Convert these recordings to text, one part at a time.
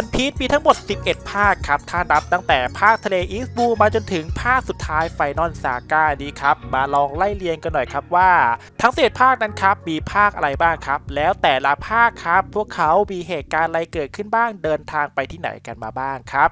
วันพีชมีทั้งหมด 11 ภาคครับ ถ้านับตั้งแต่ภาคทะเลอีสต์บูมาจนถึงภาคสุดท้ายไฟนอลซาก้านี้ครับ มาลองไล่เรียงกันหน่อยครับว่า ทั้ง11ภาคนั้นครับ มีภาคอะไรบ้างครับ แล้วแต่ละภาคครับ พวกเขามีเหตุการณ์อะไรเกิดขึ้นบ้าง เดินทางไปที่ไหนกันมาบ้างครับ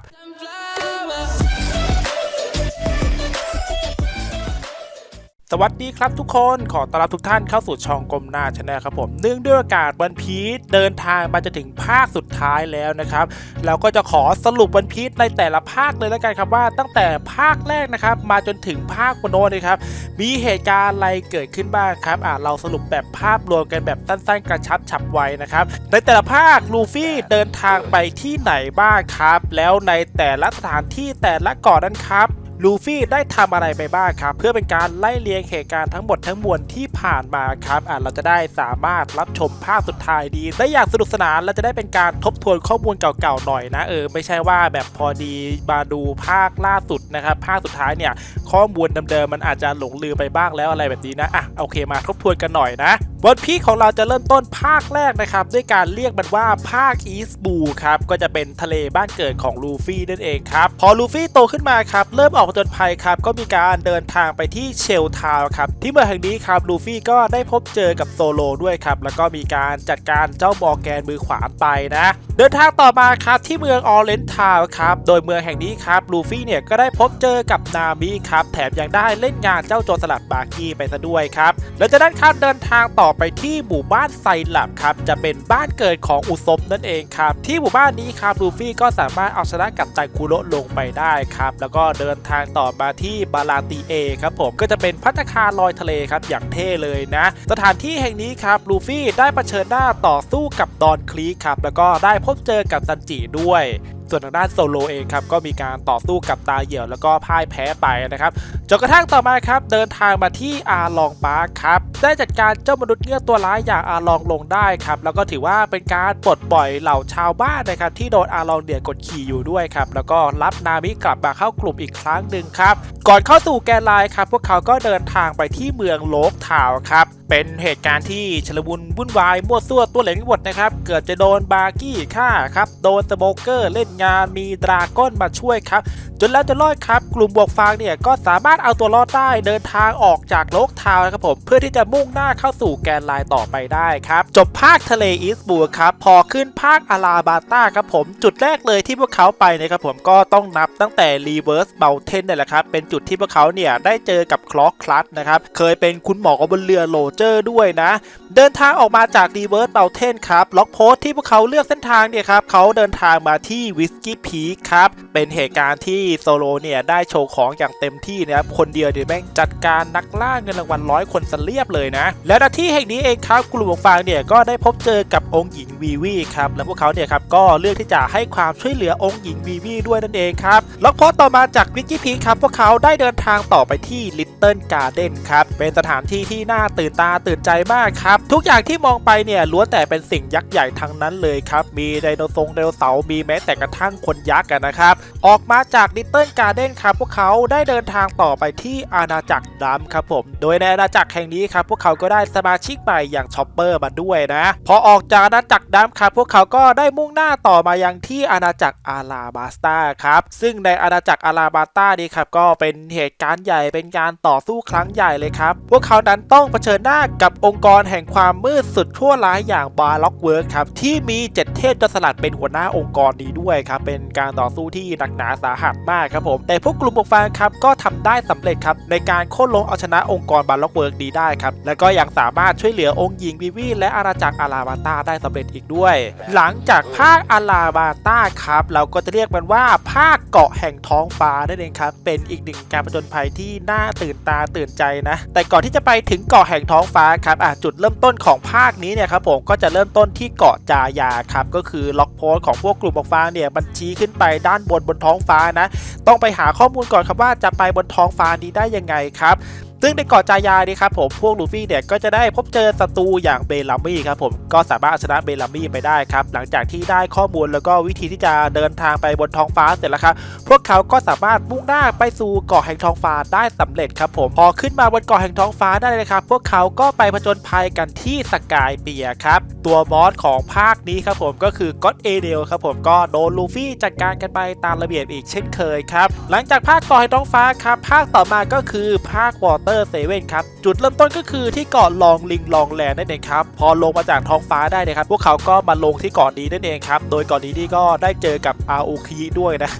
สวัสดีครับทุกคนขอต้อนรับทุกท่านเข้าสู่ช่องกลมหน้าชาแนลครับผมเนื่องด้วยโอกาสวันพีชเดินทางมาจะถึงภาคสุดท้ายแล้วนะครับเราก็จะขอสรุปวันพีชในแต่ละภาคเลยแล้วกันครับว่า ตั้งแต่ภาคแรกนะครับ มาจนถึงภาคโโนนะครับมีเหตุการณ์อะไรเกิดขึ้นบ้างครับอ่าเราสรุปแบบภาพรวมกันแบบสั้นๆ กระชับฉับไวนะครับในแต่ละภาคลูฟี่เดินทางไปที่ไหนบ้างครับ แล้วในแต่ละสถานที่แต่ละเกาะนั้นครับ ลูฟี่ได้ทำอะไรไปบ้างครับ เพื่อเป็นการไล่เลียงเหตุการณ์ทั้งหมดทั้งมวลที่ผ่านมาครับอะเราจะได้สามารถรับชมภาคสุดท้ายดี ได้อย่างสนุกสนานและจะได้เป็นการทบทวนข้อมูลเก่าๆหน่อยนะเออไม่ใช่ว่าแบบพอดีมาดูภาคล่าสุดนะครับภาคสุดท้ายเนี่ยข้อมูลเดิมๆมันอาจจะหลงลืมไปบ้างแล้วอะไรแบบนี้นะอะโอเคมาทบทวนกันหน่อยนะบทพีของเราจะเริ่มต้นภาคแรกนะครับ ด้วยการเรียกมันว่าภาคอีสบูครับ ก็จะเป็นทะเลบ้านเกิดของลูฟี่นั่นเองครับ พอลูฟี่โตขึ้นมาครับ เริ่มออกผจญภัยครับ ก็มีการเดินทางไปที่เชลทาวครับ ที่เมืองแห่งนี้ครับลูฟี่ก็ได้พบเจอกับโซโลด้วยครับ แล้วก็มีการจัดการเจ้ามอร์แกนมือขวานไปนะ เดินทางต่อมาครับที่เมืองออเรนทาวครับ โดยเมืองแห่งนี้ครับลูฟี่เนี่ยก็ได้พบเจอกับนามิครับ แถมยังได้เล่นงานเจ้าโจรสลัดบาร์กี้ไปซะด้วยครับแล้วจากนั้นครับเดินทางต่อไปที่หมู่บ้านไซลับครับ จะเป็นบ้านเกิดของอุซบนั่นเองครับ ที่หมู่บ้านนี้ครับลูฟี่ก็สามารถเอาชนะกับไตคุโรลงไปได้ครับ แล้วก็เดินทางต่อมาที่บาลาตีเอครับผมก็จะเป็นพัตคาลอยทะเลครับอย่างเท่เลยนะ สถานที่แห่งนี้ครับลูฟี่ได้เผชิญหน้าต่อสู้กับดอนคลีครับแล้วก็ได้พพบเจอกับซันจิด้วย ส่วนทางด้านโซโลเองครับก็มีการต่อสู้กับตาเหี่ยวแล้วก็พ่ายแพ้ไปนะครับจนกระทั่งต่อมาครับเดินทางมาที่อาลองปาร์คครับได้จัดการเจ้ามนุษย์เงือกตัวร้ายอย่างอาลองลงได้ครับแล้วก็ถือว่าเป็นการปลดปล่อยเหล่าชาวบ้านนะครับที่โดนอาลองเดียดกดขี่อยู่ด้วยครับแล้วก็รับนามิกลับมาเข้ากลุ่มอีกครั้งหนึ่งครับก่อนเข้าสู่แกนไลน์ครับพวกเขาก็เดินทางไปที่เมืองโลกทาวครับเป็นเหตุการณ์ที่ชลมุนวุ่นวายมั่วซั่วตัวเหลงหมดนะครับเกิดจะโดนบาร์กี้ฆ่าครับโดนสโมเกอร์เล่นงานมีดราก้อนมาช่วยครับ จนแล้วจะรอดครับ กลุ่มบวกฟางเนี่ยก็สามารถเอาตัวรอดได้เดินทางออกจากโลกทาวนะครับผม เพื่อที่จะมุ่งหน้าเข้าสู่แกนไลน์ต่อไปได้ครับ จบภาคทะเลอีสต์บูครับ พอขึ้นภาคอาราบาต้าครับผม จุดแรกเลยที่พวกเขาไปนะครับผมก็ต้องนับตั้งแต่รีเวิร์สเบลเทนนี่แหละครับ เป็นจุดที่พวกเขาเนี่ยได้เจอกับคล็อกคลัสนะครับ เคยเป็นคุณหมอบนเรือโรเจอร์ด้วยนะ เดินทางออกมาจากรีเวิร์สเบลเทนครับล็อกโพสที่พวกเขาเลือกเส้นทางเนี่ยครับเขาเดินทางมาที่วิสกี้พีคครับเป็นเหตุการณ์ที่โซโลเนี่ยได้โชว์ของอย่างเต็มที่นะครับคนเดียวเดี๋ยวแม่งจัดการนักล่าเงินรางวัลร้อยคนสเรียบเลยนะ และณที่แห่งนี้เองครับกลุ่มของฟางเนี่ยก็ได้พบเจอกับองค์หญิงวีวีครับและพวกเขาเนี่ยครับก็เลือกที่จะให้ความช่วยเหลือองค์หญิงวีวีด้วยนั่นเองครับล็อกพสต์ต่อมาจากวิกกี้พีคครับพวกเขาได้เดินทางต่อไปที่ลิตเติ้ลการ์เด้นครับเป็นสถานที่ที่น่าตื่นตาตื่นใจมากครับทุกอย่างที่มองไปเนี่ยล้วนแต่เป็นสิ่งยักษ์ใหญ่ทั้งนั้นเลยครับมีไดโนทรงไดโนเสาร์มีแม้แต่กระทั่งคนยักษ์กันนะครับออกมาจากลิตเติ้ลการ์เด้นครับพวกเขาได้เดินทางต่อไปที่อาณาจักรดำครับผม โดยในอาณาจักรแห่งนี้ครับพวกเขาก็ได้สมาชิกใหม่อย่างชอปเปอร์มาด้วยนะ พอออกจากอาณาจักรดำครับพวกเขาก็ได้มุ่งหน้าต่อมายังที่อาณาจักรอาราบาสตาครับซึ่งในอาณาจักรอาราบาสตานี่ครับก็เป็นเหตุการณ์ใหญ่เป็นการต่อสู้ครั้งใหญ่เลยครับพวกเขานั้นต้องเผชิญหน้ากับองค์กรแห่งความมืดสุดชั่วร้ายอย่างบาร์ล็อกเวิร์กครับที่มีเจ็ดเทพจนสลัดเป็นหัวหน้าองค์กรนี้ด้วยครับเป็นการต่อสู้ที่หนักหนาสาหัสมากครับผม แต่พวกกลุ่มบกฟางครับก็ทำได้สำเร็จครับในการโค่นล้มเอาชนะองค์กรบาร์ล็อกเวิร์กนี้ได้ครับ แล้วก็ยังสามารถช่วยเหลือองค์หญิงวิวีและอาณาจักรอาราบาตาได้สำเร็จอีกด้วย หลังจากภาคอาราบาตาครับ เราก็จะเรียกมันว่าภาคเกาะแห่งท้องฟ้านั่นเองครับ เป็นอีกหนึ่งการผจญภัยที่น่าตื่นตาตื่นใจนะ แต่ก่อนที่จะไปถึงเกาะแห่งท้องฟ้าครับอะจุดเริ่มต้นของภาคนี้เนี่ยครับผมก็จะเริ่มต้นที่เกาะจายาครับก็คือล็อกโพสของพวกกลุ่มบอกฟ้าเนี่ยมันชี้ขึ้นไปด้านบนบนท้องฟ้านะต้องไปหาข้อมูลก่อนครับว่าจะไปบนท้องฟ้านี้ได้ยังไงครับซึ่งในเกาะจายานี่ครับผมพวกลูฟี่เนี่ยก็จะได้พบเจอศัตรูอย่างเบลลัมมี่ครับผมก็สามารถชนะเบลลัมมี่ไปได้ครับหลังจากที่ได้ข้อมูลแล้วก็วิธีที่จะเดินทางไปบนท้องฟ้าเสร็จแล้วครับพวกเขาก็สามารถมุ่งหน้าไปสู่เกาะแห่งท้องฟ้าได้สำเร็จครับผมพอขึ้นมาบนเกาะแห่งท้องฟ้าได้เลยครับพวกเขาก็ไปผจญภัยกันที่สกายเปียครับตัวบอสของภาคนี้ครับผมก็คือก็อดเอเดลครับผมก็โดนลูฟี่จัดการกันไปตามระเบียบอีกเช่นเคยครับหลังจากภาคเกาะแห่งท้องฟ้าครับภาคต่อมาก็คือภาควอเตอร์เซเว่นครับ จุดเริ่มต้นก็คือที่เกาะลองลิงลองแลนด์นั่นเองครับ พอลงมาจากท้องฟ้าได้นะครับ พวกเขาก็มาลงที่เกาะนี้นั่นเองครับ โดยเกาะนี้นี่ก็ได้เจอกับอาโอคิด้วยนะ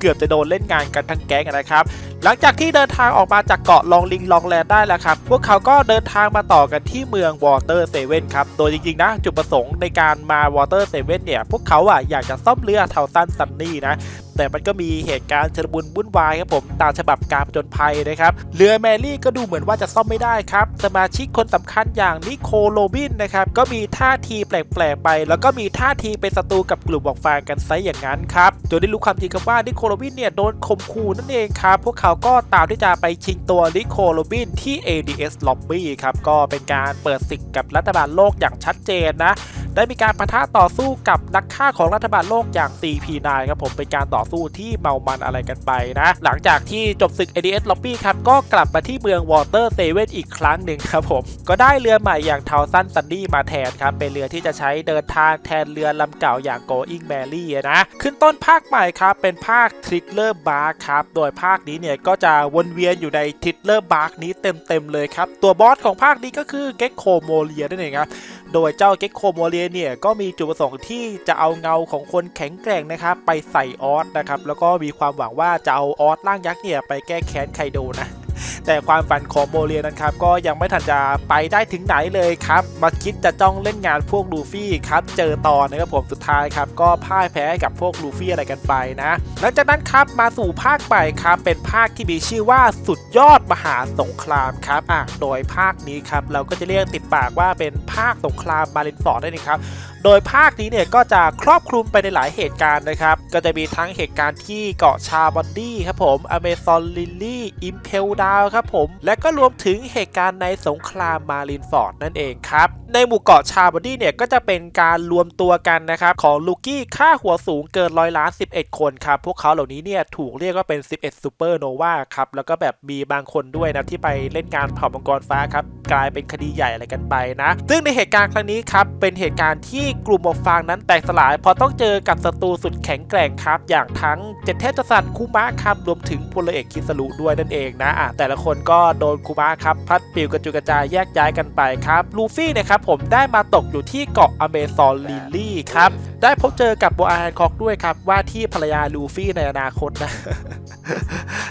เกือบจะโดนเล่นงานกันทั้งแก๊งนะครับหลังจากที่เดินทางออกมาจากเกาะลองลิงลองแลนด์ได้แล้วครับ พวกเขาก็เดินทางมาต่อกันที่เมืองวอเตอร์เซเว่นครับ โดยจริงๆนะ จุดประสงค์ในการมาวอเตอร์เซเว่นเนี่ย พวกเขาอะอยากจะซ่อมเรือเทาซันซันนี่นะ แต่มันก็มีเหตุการณ์ชลบุนวุ่นวายครับผม ตามฉบับการผจญภัยนะครับ เรือแมรี่ก็ดูเหมือนว่าจะซ่อมไม่ได้ครับ สมาชิกคนสำคัญอย่างนิโคโรบินนะครับ ก็มีท่าทีแปลกๆไป แล้วก็มีท่าทีเป็นศัตรูกับกลุ่มบอกฟางกันไซอย่างนั้นครับ จนได้รู้ความจริงครับว่านิโคโรบินเนี่ยโดนข่มขู่นั่นเองครับ พวกเขาก็ตามที่จะไปชิงตัวนิโคโรบินที่ ADS Lobby ครับ ก็เป็นการเปิดศึกกับรัฐบาลโลกอย่างชัดเจนนะ ได้มีการปะทะต่อสู้กับนักฆ่าของรัฐบาลโลกอย่าง CP9 ครับผมเป็นการต่อสู้ที่เมามันอะไรกันไปนะ หลังจากที่จบศึก ADS Lobby ครับก็กลับมาที่เมือง Water s a v e n อีกครั้งหนึ่งครับผม ก็ได้เรือใหม่อย่าง t o w s a n Sunny มาแทนครับ เป็นเรือที่จะใช้เดินทางแทนเรือลำเก่าอย่าง Going Mary นะ ขึ้นต้นภาคใหม่ครับเป็นภาค Thriller Bark ครับ โดยภาคนี้เนี่ยก็จะวนเวียนอยู่ในทิตเลอร์บาร์กนี้เต็มๆเลยครับ ตัวบอสของภาคนี้ก็คือเก็กโคโมเลียนั่นเองครับโดยเจ้าเก็กโคโมเลียเนี่ยก็มีจุดประสงค์ที่จะเอาเงาของคนแข็งแกร่งนะครับไปใส่ออสนะครับแล้วก็มีความหวังว่าจะเอาออสร่างยักษ์เนี่ยไปแก้แค้นไคโดนะ แต่ความฝันของโมเลียนั้นครับก็ยังไม่ทันจะไปได้ถึงไหนเลยครับ มาคิดจะจ้องเล่นงานพวกลูฟี่ครับเจอตอนนะครับผมสุดท้ายครับก็พ่ายแพ้กับพวกลูฟี่อะไรกันไปนะหลังจากนั้นครับมาสู่ภาคใหม่ครับเป็นภาคที่มีชื่อว่าสุดยอดมหาสงครามครับอะโดยภาคนี้ครับเราก็จะเรียกติดปากว่าเป็นภาคสงครามมารินฟอร์ดนั่นเองครับ โดยภาคนี้เนี่ยก็จะครอบคลุมไปในหลายเหตุการณ์นะครับ ก็จะมีทั้งเหตุการณ์ที่เกาะชาบอนดี้ครับผมอเมซอนลิลลี่อิมเพลดาวครับผม และก็รวมถึงเหตุการณ์ในสงครามมารินฟอร์ดนั่นเองครับในหมู่เกาะชาบอนดี้เนี่ยก็จะเป็นการรวมตัวกันนะครับของลูกี้ค่าหัวสูงเกินร้อยล้าน 11 คนครับ พวกเขาเหล่านี้เนี่ยถูกเรียกว่าเป็น 11ซูเปอร์โนวาครับ แล้วก็แบบมีบางคนด้วยนะ ที่ไปเล่นงานเผ่ามังกรฟ้าครับ กลายเป็นคดีใหญ่อะไรกันไปนะ ซึ่งในเหตุการณ์ครั้งนี้ครับ เป็นเหตุการณ์ที่กลุ่มหมวกฟางนั้นแตกสลายพอต้องเจอกับศัตรูสุดแข็งแกร่งครับ อย่างทั้งเจ็ดเทพกษัตริย์คูมะครับรวมถึงพลเอกคิสรุด้วยนั่นเองนะอะแต่ละคนก็โดนคูมะครับพัดปิวกระจุกระจายแยกย้ายกันไปครับลูฟี่เนะครับผมได้มาตกอยู่ที่เกาะอเมซอนลิลลี่ครับได้พบเจอกับโบอาแฮนคอกด้วยครับว่าที่ภรรยาลูฟี่ในอนาคตนะ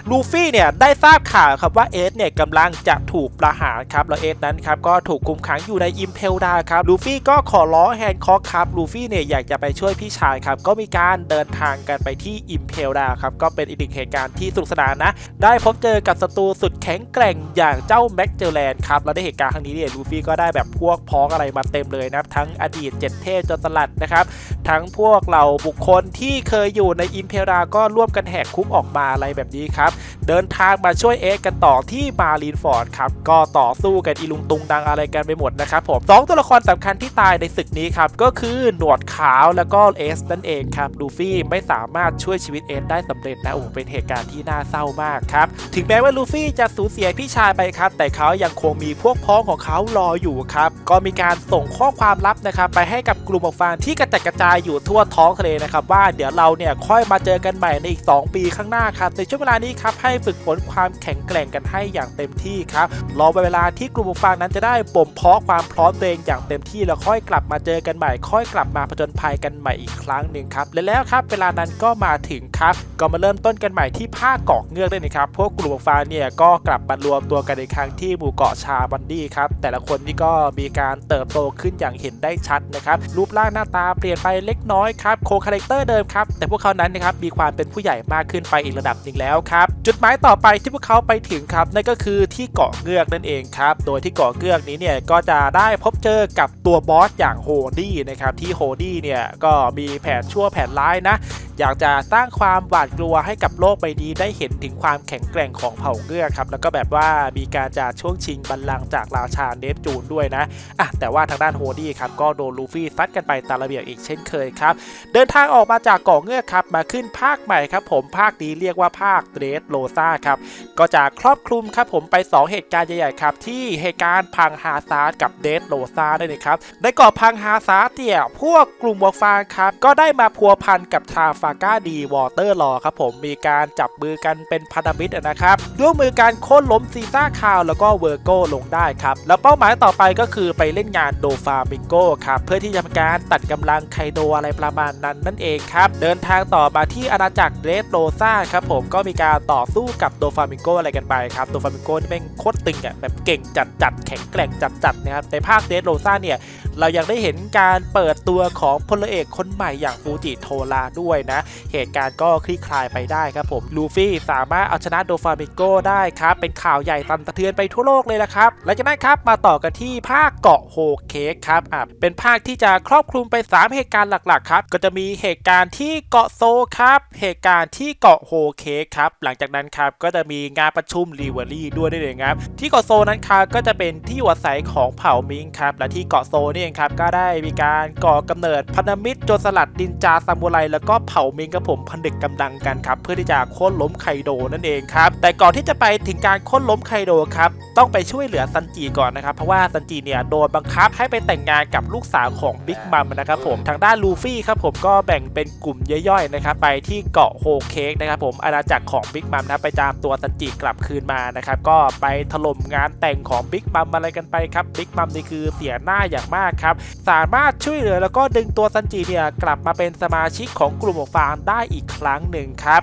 ลูฟี่เนี่ยได้ทราบข่าวครับว่าเอสเนี่ยกำลังจะถูกประหารครับแล้วเอสนั้นครับก็ถูกคุมขังอยู่ในอิมเพลดาครับลูฟี่ก็ขอร้องแฮนคอกครับลูฟี่เนี่ยอยากจะไปช่วยพี่ชายครับก็มีการเดินทางกันไปที่อิมเพลดาครับก็เป็นอีกหนึ่งเหตุการณ์ที่สนุกสนานนะ ได้พบเจอกับศัตรูสุดแข็งแกร่งอย่างเจ้าแม็กเจลแลนครับแล้วในเหตุการณ์ครั้งนี้เนี่ยลูฟี่ก็ได้แบบพวกพ้องอะไรมาเต็มเลยนะทั้งอดีตเจ็ดเทพจนสลัดนะครับทั้งพวกเราบุคคลที่เคยอยู่ในอิมเพลาก็ร่วมกันแหกคุกออกมาอะไรแบบนี้ครับเดินทางมาช่วยเอ็กกันต่อที่มารีนฟอร์ดครับก็ต่อสู้กันอีลุงตุงดังอะไรกันไปหมดนะครับผมสองตัวละครสำคัญที่ตายในศึกนี้ครับก็คือหนวดขาวแล้วก็เอสนั่นเองครับลูฟี่ไม่สามารถช่วยชีวิตเอสได้สำเร็จนะโอ้เป็นเหตุการณ์ที่น่าเศร้ามากครับถึงแม้ว่าลูฟี่จะสูญเสียพี่ชายไปครับ แต่เขายังคงมีพวกพ้องของเขารออยู่ครับก็มีการส่งข้อความลับนะครับไปให้กับกลุ่มหมวกฟางที่กระจัดกระจายอยู่ทั่วท้องทะเลนะครับว่าเดี๋ยวเราเนี่ยค่อยมาเจอกันใหม่ในอีก 2 ปีข้างหน้าครับในช่วงเวลานี้ครับให้ฝึกฝนความแข็งแกร่งกันให้อย่างเต็มที่ครับรอเวลาที่กลุ่มหมวกฟางนั้นจะได้บ่มเพาะความพร้อมตัวเองอย่างเต็มที่แล้วค่อยกลับมาเจอกันใหม่ค่อยกลับมาผจญภัยกันใหม่อีกครั้งหนึ่งครับและแล้วครับเวลานั้นก็มาถึงครับก็มาเริ่มต้นกันใหม่ที่ภาคเกาะเงือกด้วยนะครับพวกกลุ่มฟาเนี่ยก็กลับมารวมตัวกันอีกครั้งที่หมู่เกาะชาบันดี้ครับแต่ละคนนี่ก็มีการเติบโตขึ้นอย่างเห็นได้ชัดนะครับรูปร่างหน้าตาเปลี่ยนไปเล็กน้อยครับโคคาแรคเตอร์เดิมครับแต่พวกเขานั้นนะครับมีความเป็นผู้ใหญ่มากขึ้นไปอีกระดับหนึ่งแล้วครับจุดหมายต่อไปที่พวกเขาไปถึงครับนั่นก็คือที่เกาะเงือกนั่นเองครับโดยที่เกาะเงือกนี้เนี่ยก็จะได้พบเจอกับตัวบอสอย่างโฮดี้นะครับที่โฮดี้เนี่ยก็มีแผนชั่วแผนร้ายนะอยากจะสร้างความหวาดกลัวให้กับโลกใบนี้ได้เห็นถึงความแข็งแกร่งของเผ่าเงือกครับแล้วก็แบบว่ามีการจะช่วงชิงบัลลังก์จากราชาเนปจูนด้วยนะอะแต่ว่าทางด้านโฮดี้ครับก็โดนลูฟี่ซัดกันไปตามระเบียบอีกเช่นเคยครับเดินทางออกมาจากเกาะเงือกครับมาขึ้นภาคใหม่ครับผมภาคนี้เรียกว่าภาคเดรสโลซาครับก็จะครอบคลุมครับผมไป 2 เหตุการณ์ใหญ่ๆครับที่เหตุการณ์พังฮาซาร์ดกับเดสโลซาได้เลยครับในเกาะพังฮาซาร์ดเนี่ยพวกกลุ่มวอฟางครับก็ได้มาพัวพันกับทาฟาก้าดีวอเตอร์ลอครับผมมีการจับมือกันเป็นพันธมิตรนะครับร่วมมือการโค่นล้มซีซ่าคาวแล้วก็เวอร์โกลงได้ครับแล้วเป้าหมายต่อไปก็คือไปเล่นงานโดฟามิงโกครับเพื่อที่จะทำการตัดกำลังไคโดอะไรประมาณนั้นนั่นเองครับเดินทางต่อมาที่อาณาจักรเดสโลซาครับผมก็มีการต่อสู้กับโดฟามิงโกอะไรกันไปครับโดฟามิงโกนี่เป็นโคตรตึงอะแบบเก่งจัดจัดแข็งแกร่งจัดจัดนะครับในภาคเดสโลซาเนี่ยเรายังได้เห็นการเปิดตัวของพลเอกคนใหม่อย่างฟูจิโทราด้วยนะเหตุการณ์ก็คลี่คลายไปได้ครับผมลูฟี่สามารถเอาชนะโดฟามิโกได้ครับ เป็นข่าวใหญ่สั่นสะเทือนไปทั่วโลกเลยนะครับหลังจากนั้นครับมาต่อกันที่ภาคเกาะโฮเค้กครับอะเป็นภาคที่จะครอบคลุมไป 3 เหตุการณ์หลักๆครับก็จะมีเหตุการณ์ที่เกาะโซครับเหตุการณ์ที่เกาะโฮเค้กครับหลังจากนั้นครับก็จะมีงานประชุมรีเวอรี่ด้วยได้เลยครับที่เกาะโซนั้นครับก็จะเป็นที่อยู่อาศัยของเผ่ามิงครับและที่เกาะโซนี่เองครับก็ได้มีการก่อกำเนิดพันธมิตรโจรสลัดดินจาซามูไรแล้วก็เผ่ามิงกับผมผนึกกำลังกันครับเพื่อที่จะโค่นล้มไคโดนั่นเองครับแต่ก่อนที่จะไปถึงการโค่นล้มไคโดครับต้องไปช่วยเหลือซันจิก่อนนะครับเพราะว่าซันจิเนี่ยโดนบังคับให้ไปแต่งงานกับลูกสาวของบิ๊กมัมนะครับผมทางด้านลูฟี่ครับผมก็แบ่งเป็นกลุ่มย่อยๆนะครับไปที่เกาะโฮเค้กนะครับผมอาณาจักรของบิ๊กมัมนะครับไปตามตัวซันจิกลับคืนมานะครับก็ไปถล่มงานแต่งของบิ๊กมัมอะไรกันไปครับบิ๊กมัมนี่คือเสียหน้าอย่างมากครับสามารถช่วยเหลือแล้วก็ดึงตัวซันจิเนี่ยกลับมาเป็นสมาชิกของกลุ่มหมวกฟางได้อีกครั้งหนึ่งครับ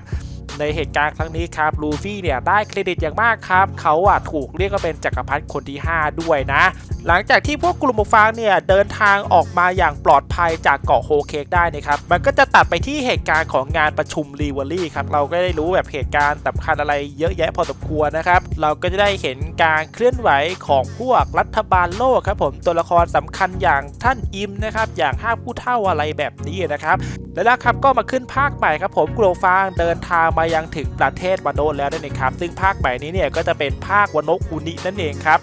ในเหตุการณ์ครั้งนี้ครับลูฟี่เนี่ยได้เครดิตอย่างมากครับ เขาอะถูกเรียกว่าเป็นจักรพรรดิคนที่ 5 ด้วยนะ หลังจากที่พวกกลุ่มฟางเนี่ยเดินทางออกมาอย่างปลอดภัยจากเกาะโฮเคกได้นะครับ มันก็จะตัดไปที่เหตุการณ์ของงานประชุมรีเวอรี่ครับ เราก็ได้รู้แบบเหตุการณ์สำคัญอะไรเยอะแยะพอสมควรนะครับ เราก็จะได้เห็นการเคลื่อนไหวของพวกรัฐบาลโลกครับผมตัวละครสำคัญอย่างท่านอิมนะครับ อย่างห้าผู้เท่าอะไรแบบนี้นะครับ และแล้วครับก็มาขึ้นภาคใหม่ครับผมกลัวฟางเดินทางมายังถึงประเทศวานโนแล้วนั่นเองครับซึ่งภาคใหม่นี้เนี่ยก็จะเป็นภาควานโนคุนินั่นเองครับ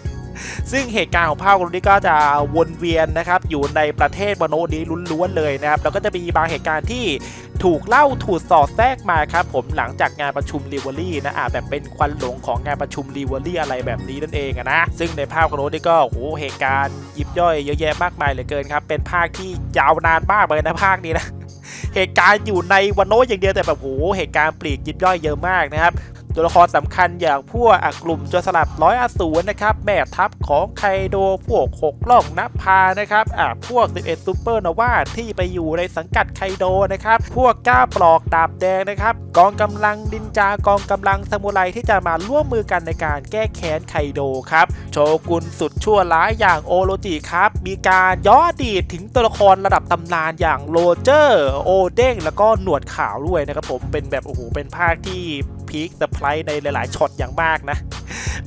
ซึ่งเหตุการณ์ของภาควานโนนี้ก็จะวนเวียนนะครับอยู่ในประเทศวานโนนี้ล้วนๆเลยนะครับแล้วก็จะมีบางเหตุการณ์ที่ถูกเล่าถูกสอดแทรกมาครับผมหลังจากงานประชุมรีเวอรี่นะอะแบบเป็นควันหลงของงานประชุมรีเวอรี่อะไรแบบนี้นั่นเองนะซึ่งในภาควานโนนี่ก็โอ้โหเหตุการณ์ยิบย่อยเยอะแยะมากมายเหลือเกินครับเป็นภาคที่ยาวนานมากเลยนะภาคนี้นะ เหตุการณ์อยู่ในวันโน้อย่างเดียวแต่แบบโหเหตุการณ์ปลีกยิบย่อยเยอะมากนะครับ ตัวละครสำคัญอย่างพวกกลุ่มโจรสลัดร้อยอสูรนะครับแม่ทัพของไคโดพวกหกล่องนภานะครับอะพวก 11ซูเปอร์โนวาที่ไปอยู่ในสังกัดไคโดนะครับพวกก้าปลอกดาบแดงนะครับกองกำลังดินจากองกำลังซามูไรที่จะมาร่วมมือกันในการแก้แค้นไคโดครับโชกุนสุดชั่วร้ายอย่างโอโรจิครับมีการย้อนอดีตถึงตัวละครระดับตำนานอย่างโรเจอร์ โอเด้งแล้วก็หนวดขาวด้วยนะครับผมเป็นแบบโอ้โหเป็นภาคที่ พีคเซอร์ไพรส์ในหลาย ๆช็อตอย่างมากนะ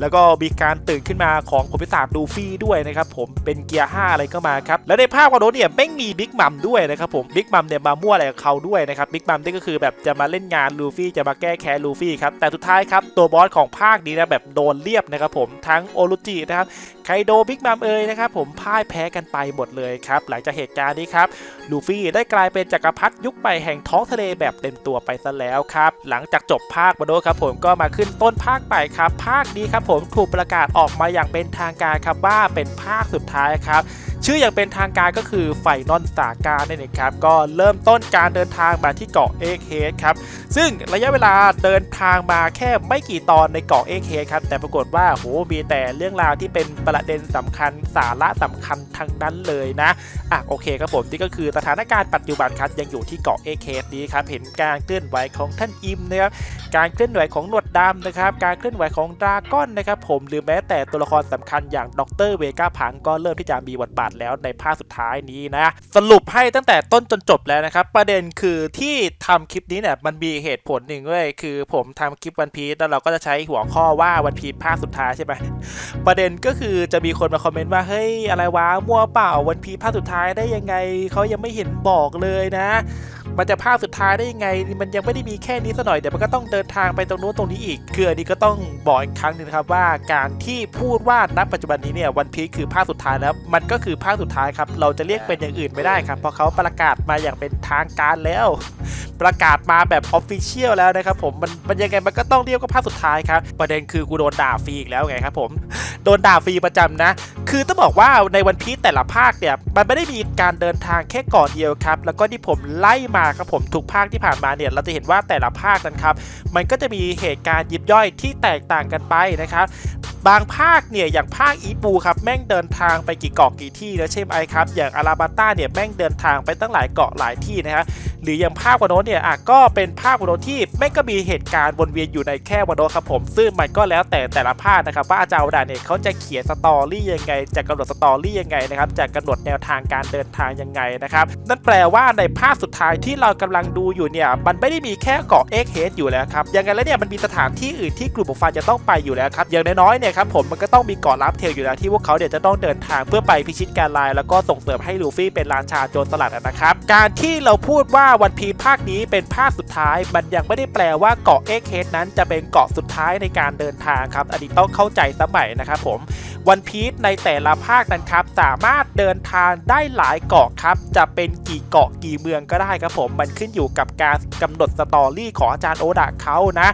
แล้วก็มีการตื่นขึ้นมาของผลพิศาจลูฟี่ด้วยนะครับผมเป็นเกียร์ 5 อะไรก็มาครับ และในภาควาโดเนี่ยแม่มีบิ๊กมัมด้วยนะครับผมบิ๊กมัมเนี่ยมามั่วอะไรกับเขาด้วยนะครับบิ๊กมัมนี่ก็คือแบบจะมาเล่นงานลูฟี่จะมาแก้แค้นลูฟี่ครับแต่สุดท้ายครับตัวบอสของภาคนี้นะแบบโดนเรียบนะครับผมทั้งโอรุจินะครับไคโดบิ๊กมัมเอยนะครับผมพ่ายแพ้กันไปหมดเลยครับหลังจากเหตุการณ์นี้ครับลูฟี่ได้กลายเป็นจักรพรรดิยุคใหม่แห่งท้องทะเลแบบเต็มตัวไปซะแล้วครับหลังจากจบภาคมาโดครับผมก็มาขึ้นต้นภาคใหม่ครับภาคนี้ครับผมถูกประกาศออกมาอย่างเป็นทางการครับว่าเป็นภาคสุดท้ายครับ ชื่ออย่างเป็นทางการก็คือไฟนอลสาการนั่นเองครับ ก็เริ่มต้นการเดินทางมาที่เกาะเอกเฮดครับ ซึ่งระยะเวลาเดินทางมาแค่ไม่กี่ตอนในเกาะเอกเฮดครับ แต่ปรากฏว่าโหมีแต่เรื่องราวที่เป็นประเด็นสำคัญสาระสำคัญทั้งนั้นเลยนะ อะโอเคครับผมนี่ก็คือสถานการณ์ปัจจุบันครับยังอยู่ที่เกาะเอเคสนี้ครับเห็นการเคลื่อนไหวของท่านอิมนะครับการเคลื่อนไหวของหนวดดำนะครับการเคลื่อนไหวของดราก้อนนะครับผมหรือแม้แต่ตัวละครสำคัญอย่างด็อกเตอร์เวก้าพังก็เริ่มที่จะมีบทบาทแล้วในภาคสุดท้ายนี้นะ สรุปให้ตั้งแต่ต้นจนจบแล้วนะครับ ประเด็นคือที่ทำคลิปนี้เนี่ยมันมีเหตุผลหนึ่งเว้ยคือผมทำคลิปวันพีซแล้วเราก็จะใช้หัวข้อว่าวันพีซภาคสุดท้ายใช่ไหมประเด็นก็คือจะมีคนมาคอมเมนต์ว่าเฮ้ยอะไรวะมั่วเปล่าวันพีภาคสุดท้ายได้ยังไงเขายังไม่เห็นบอกเลยนะ มันจะภาคสุดท้ายได้ยังไง มันยังไม่ได้มีแค่นี้ซะหน่อยเดี๋ยวมันก็ต้องเดินทางไปตรงนู้นตรงนี้อีกคืออันนี้ก็ต้องบอกอีกครั้งหนึ่งครับว่าการที่พูดว่าณปัจจุบันนี้เนี่ยวันพีคือภาคสุดท้ายแล้วมันก็คือภาคสุดท้ายครับเราจะเรียกเป็นอย่างอื่นไม่ได้ครับเพราะเขาประกาศมาอย่างเป็นทางการแล้ว ประกาศมาแบบออฟฟิเชียลแล้วนะครับผมมันมันยังไงมันก็ต้องเรียกว่าภาคสุดท้ายครับประเด็นคือกูโดนด่าฟรีอีกแล้วไงครับผม โดนด่าฟรีประจำนะ คือต้องบอกว่าในวันพีซแต่ละภาคเนี่ยมันไม่ได้มีการเดินทางแค่เก่อนเดียวครับ แล้วก็ที่ผมไล่มาครับผมทุกภาคที่ผ่านมาเนี่ยเราจะเห็นว่าแต่ละภาคนั้นครับมันก็จะมีเหตุการณ์ยิบย่อยที่แตกต่างกันไปนะครับ บางภาคเนี่ยอย่างภาคอีปูครับแม่งเดินทางไปกี่เกาะกี่ที่แล้วใช่ไหมครับ อย่างอาราบัต้าเนี่ยแม่งเดินทางไปตั้งหลายเกาะหลายที่นะฮะหรืออย่างภาควานโนเนี่ยอะก็เป็นภาควานโนที่แม่งก็มีเหตุการณ์วนเวียนอยู่ในแค่วานโนครับผม ซึ่งมันก็แล้วแต่แต่ละภาคนะครับว่าอาจารย์วดาเนี่ยเขาจะเขียนสตอรี่ยังไงจะกำหนดสตอรี่ยังไงนะครับจะกำหนดแนวทางการเดินทางยังไงนะครับนั่นแปลว่าในภาคสุดท้ายที่เรากำลังดูอยู่เนี่ยมันไม่ได้มีแค่เกาะเอ็กเฮดอยู่แล้วครับยังไงแล้วเนี่ยมันมีสถานที่อื่นที่กลุ่มบุฟฟาจะต้องไปอยู่แล้วครับอย่างน้อยๆเนี่ยครับผมมันก็ต้องมีเกาะลับเทลอยู่แล้วที่พวกเขาเนี่ยวจะต้องเดินทางเพื่อไปพิชิตการลาย แล้วก็ส่งเสริมให้ลูฟี่เป็นราชาโจรสลัดนะครับการที่เราพูดว่าวันพีภาคนี้เป็นภาคสุดท้าย มันยังไม่ได้แปลว่าเกาะเอ็กเฮดนั้นจะเป็นเกาะสุดท้ายในการเดินทางครับอันนี้ต้องเข้าใจสมัยนะครับผมวันพีชในแต่ละภาคนั้นครับสามารถเดินทางได้หลายเกาะครับ จะเป็นกี่เกาะกี่เมืองก็ได้ครับผมมันขึ้นอยู่กับการกำหนดสตอรี่ของอาจารย์โอดะเขานะ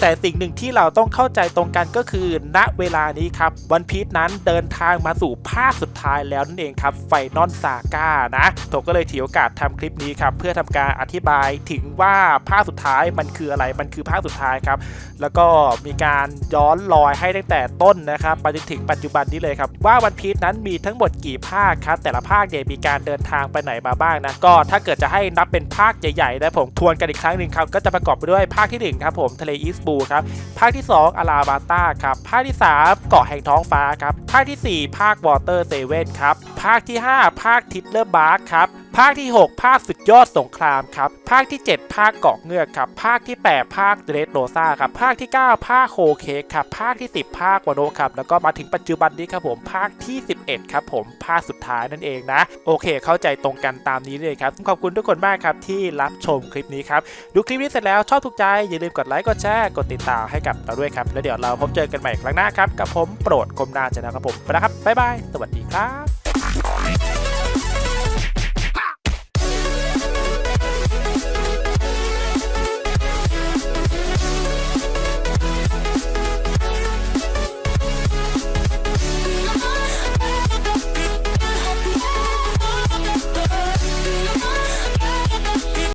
แต่สิ่งหนึ่งที่เราต้องเข้าใจตรงกันก็คือณเวลานี้ครับวันพีชนั้นเดินทางมาสู่ภาคสุดท้ายแล้วนั่นเองครับไฟนอลซาก้านะผมก็เลยถือโอกาสทำคลิปนี้ครับเพื่อทำการอธิบายถึงว่าภาคสุดท้ายมันคืออะไรมันคือภาคสุดท้ายครับแล้วก็มีการย้อนรอยให้ตั้งแต่ต้นนะครับไปจนถึงปัจจุบันนี้เลยครับว่าวันพีชนั้นมีทั้งหมดกี่ภาคครับแต่ละภาคเนี่ยมีการเดินทางไปไหนมาบ้างนะก็ถ้าเกิดจะให้นับเป็นภาคใหญ่ๆนะผมทวนกันอีกครั้งหนึ่งครับก็จะประกอบไปด้วยภาคที่หนึ่งครับผมทะเลอีสบูครับภาคที่ 2อาราบาต้าครับภาคที่ 3เกาะแห่งท้องฟ้าครับ ภาคทีสี่ 4 ภาควอเตอร์เซเว่นครับ ภาคที่ 5 ภาคทิดเลอร์บาร์ครับ ภาคที่ 6 ภาคสุดยอดสงครามครับ ภาคที่ 7 ภาคเกาะเงือกครับ ภาคที่ 8 ภาคเดรสโรซาครับ ภาคที่ 9 ภาคโฮเคครับ ภาคที่ 10 ภาควาโนครับ แล้วก็มาถึงปัจจุบันนี้ครับผม ภาคที่ 11 ครับผม ภาคสุดท้ายนั่นเองนะ โอเค เข้าใจตรงกันตามนี้เลยครับ ขอบคุณทุกคนมากครับที่รับชมคลิปนี้ครับ ดูคลิปนี้เสร็จแล้วชอบถูกใจ อย่าลืมกดไลค์ กดแชร์ กดติดตามให้กับเราด้วยครับ แล้วเดี๋ยวเราพบเจอกันใหม่ครั้งหน้าครับ กับผมโปรดกรมนาชนะครับผมไปแล้วครับ บ๊ายบาย สวัสดีครับ